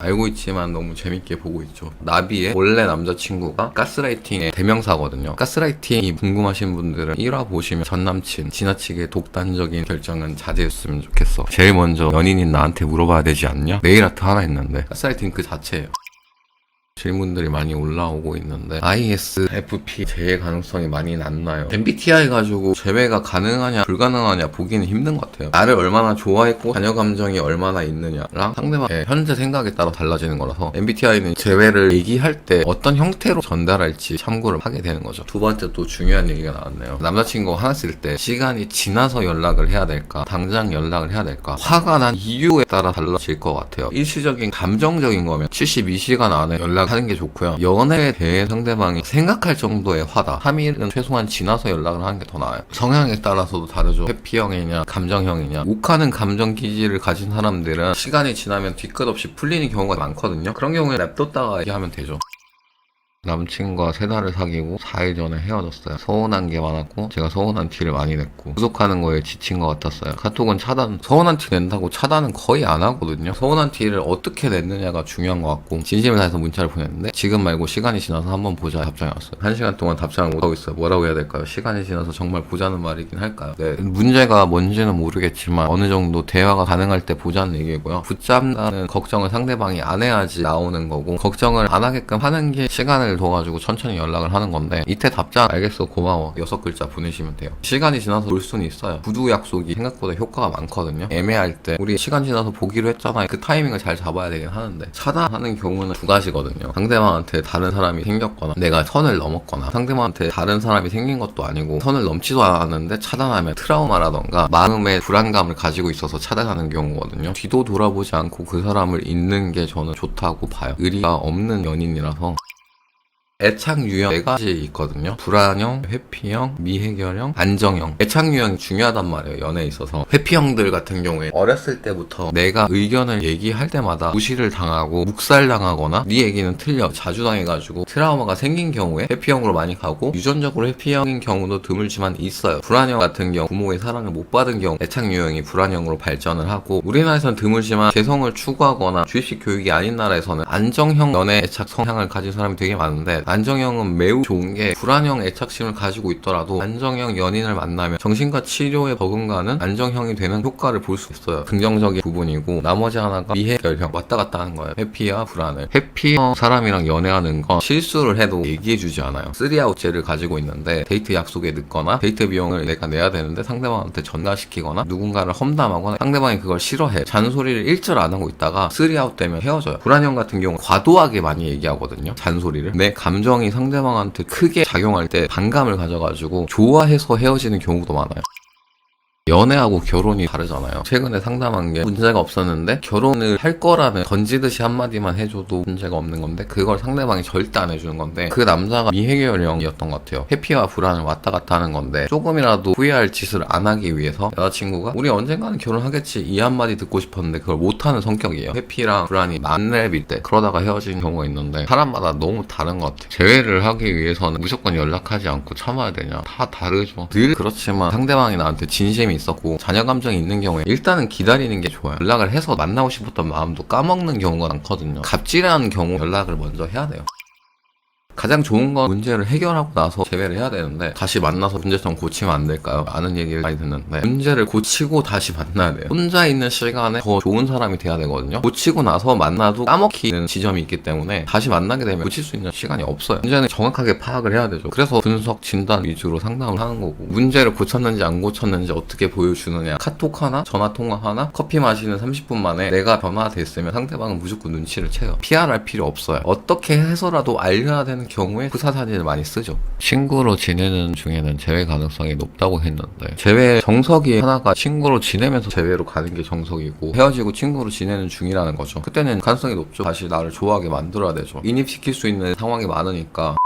알고 있지만 너무 재밌게 보고 있죠. 나비의 원래 남자친구가 가스라이팅의 대명사거든요. 가스라이팅이 궁금하신 분들은 1화 보시면 전 남친 지나치게 독단적인 결정은 자제했으면 좋겠어. 제일 먼저 연인인 나한테 물어봐야 되지 않냐? 네일 아트 하나 했는데 가스라이팅 그 자체예요. 질문들이 많이 올라오고 있는데 ISFP 제외 가능성이 많이 낮나요? MBTI 가지고 제외가 가능하냐 불가능하냐 보기는 힘든 것 같아요. 나를 얼마나 좋아했고 자녀 감정이 얼마나 있느냐랑 상대방의 현재 생각에 따라 달라지는 거라서 MBTI는 제외를 얘기할 때 어떤 형태로 전달할지 참고를 하게 되는 거죠. 두 번째 또 중요한 얘기가 나왔네요. 남자친구가 화났을 때 시간이 지나서 연락을 해야 될까 당장 연락을 해야 될까 화가 난 이유에 따라 달라질 것 같아요. 일시적인 감정적인 거면 72시간 안에 연락 하는 게 좋고요. 연애에 대해 상대방이 생각할 정도의 화다. 3일은 최소한 지나서 연락을 하는 게 더 나아요. 성향에 따라서도 다르죠. 해피형이냐 감정형이냐 욱하는 감정 기질을 가진 사람들은 시간이 지나면 뒤끝없이 풀리는 경우가 많거든요. 그런 경우에 냅뒀다가 얘기하면 되죠. 남친과 세 달을 사귀고 4일 전에 헤어졌어요. 서운한 게 많았고 제가 서운한 티를 많이 냈고 구속하는 거에 지친 것 같았어요. 카톡은 차단, 서운한 티 낸다고 차단은 거의 안 하거든요. 서운한 티를 어떻게 냈느냐가 중요한 것 같고 진심을 다해서 문자를 보냈는데 지금 말고 시간이 지나서 한번 보자 답장이 왔어요. 한 시간 동안 답장을 못 하고 있어요. 뭐라고 해야 될까요? 시간이 지나서 정말 보자는 말이긴 할까요? 네. 문제가 뭔지는 모르겠지만 어느 정도 대화가 가능할 때 보자는 얘기고요. 붙잡는 걱정을 상대방이 안 해야지 나오는 거고 걱정을 안 하게끔 하는 게 시간을 둬가지고 천천히 연락을 하는 건데 이때 답장 알겠어 고마워 여섯 글자 보내시면 돼요. 시간이 지나서 볼 수는 있어요. 구두 약속이 생각보다 효과가 많거든요. 애매할 때 우리 시간 지나서 보기로 했잖아요. 그 타이밍을 잘 잡아야 되긴 하는데 차단하는 경우는 두 가지거든요. 상대방한테 다른 사람이 생겼거나 내가 선을 넘었거나 상대방한테 다른 사람이 생긴 것도 아니고 선을 넘지도 않았는데 차단하면 트라우마라던가 마음의 불안감을 가지고 있어서 차단하는 경우거든요. 뒤도 돌아보지 않고 그 사람을 잊는 게 저는 좋다고 봐요. 의리가 없는 연인이라서 애착 유형 네 가지 있거든요. 불안형, 회피형, 미해결형, 안정형. 애착 유형이 중요하단 말이에요. 연애에 있어서. 회피형들 같은 경우에 어렸을 때부터 내가 의견을 얘기할 때마다 무시를 당하고 묵살당하거나 네 얘기는 틀려 자주 당해가지고 트라우마가 생긴 경우에 회피형으로 많이 가고 유전적으로 회피형인 경우도 드물지만 있어요. 불안형 같은 경우 부모의 사랑을 못 받은 경우 애착 유형이 불안형으로 발전을 하고 우리나라에서는 드물지만 개성을 추구하거나 주입식 교육이 아닌 나라에서는 안정형 연애 애착 성향을 가진 사람이 되게 많은데 안정형은 매우 좋은 게 불안형 애착심을 가지고 있더라도 안정형 연인을 만나면 정신과 치료에 버금가는 안정형이 되는 효과를 볼 수 있어요. 긍정적인 부분이고 나머지 하나가 미해결형 왔다 갔다 하는 거예요. 해피와 불안을. 해피형 사람이랑 연애하는 건 실수를 해도 얘기해주지 않아요. 쓰리아웃제를 가지고 있는데 데이트 약속에 늦거나 데이트 비용을 내가 내야 되는데 상대방한테 전가시키거나 누군가를 험담하거나 상대방이 그걸 싫어해. 잔소리를 일절 안 하고 있다가 쓰리아웃 되면 헤어져요. 불안형 같은 경우 과도하게 많이 얘기하거든요. 잔소리를. 내 감 정이 상대방한테 크게 작용할 때 반감을 가져가지고 좋아해서 헤어지는 경우도 많아요. 연애하고 결혼이 다르잖아요. 최근에 상담한 게 문제가 없었는데 결혼을 할 거라는 던지듯이 한마디만 해줘도 문제가 없는 건데 그걸 상대방이 절대 안 해주는 건데 그 남자가 미해결형이었던 것 같아요. 해피와 불안을 왔다 갔다 하는 건데 조금이라도 후회할 짓을 안 하기 위해서 여자친구가 우리 언젠가는 결혼하겠지 이 한마디 듣고 싶었는데 그걸 못하는 성격이에요. 해피랑 불안이 만렙일 때 그러다가 헤어지는 경우가 있는데 사람마다 너무 다른 것 같아요. 재회를 하기 위해서는 무조건 연락하지 않고 참아야 되냐 다 다르죠. 늘 그렇지만 상대방이 나한테 진심이 있었고 자녀 감정이 있는 경우에 일단은 기다리는 게 좋아요. 연락을 해서 만나고 싶었던 마음도 까먹는 경우가 많거든요. 갑질하는 경우 연락을 먼저 해야 돼요. 가장 좋은 건 문제를 해결하고 나서 재회를 해야 되는데 다시 만나서 문제점 고치면 안 될까요? 아는 얘기를 많이 듣는데 문제를 고치고 다시 만나야 돼요. 혼자 있는 시간에 더 좋은 사람이 돼야 되거든요. 고치고 나서 만나도 까먹히는 지점이 있기 때문에 다시 만나게 되면 고칠 수 있는 시간이 없어요. 문제는 정확하게 파악을 해야 되죠. 그래서 분석 진단 위주로 상담을 하는 거고 문제를 고쳤는지 안 고쳤는지 어떻게 보여주느냐 카톡 하나 전화 통화 하나 커피 마시는 30분 만에 내가 변화됐으면 상대방은 무조건 눈치를 채요. PR할 필요 없어요. 어떻게 해서라도 알려야 되는 경우에 후사 사진을 많이 쓰죠. 친구로 지내는 중에는 재회 가능성이 높다고 했는데 재회 정석이 하나가 친구로 지내면서 재회로 가는 게 정석이고 헤어지고 친구로 지내는 중이라는 거죠. 그때는 가능성이 높죠. 다시 나를 좋아하게 만들어야 되죠. 인입시킬 수 있는 상황이 많으니까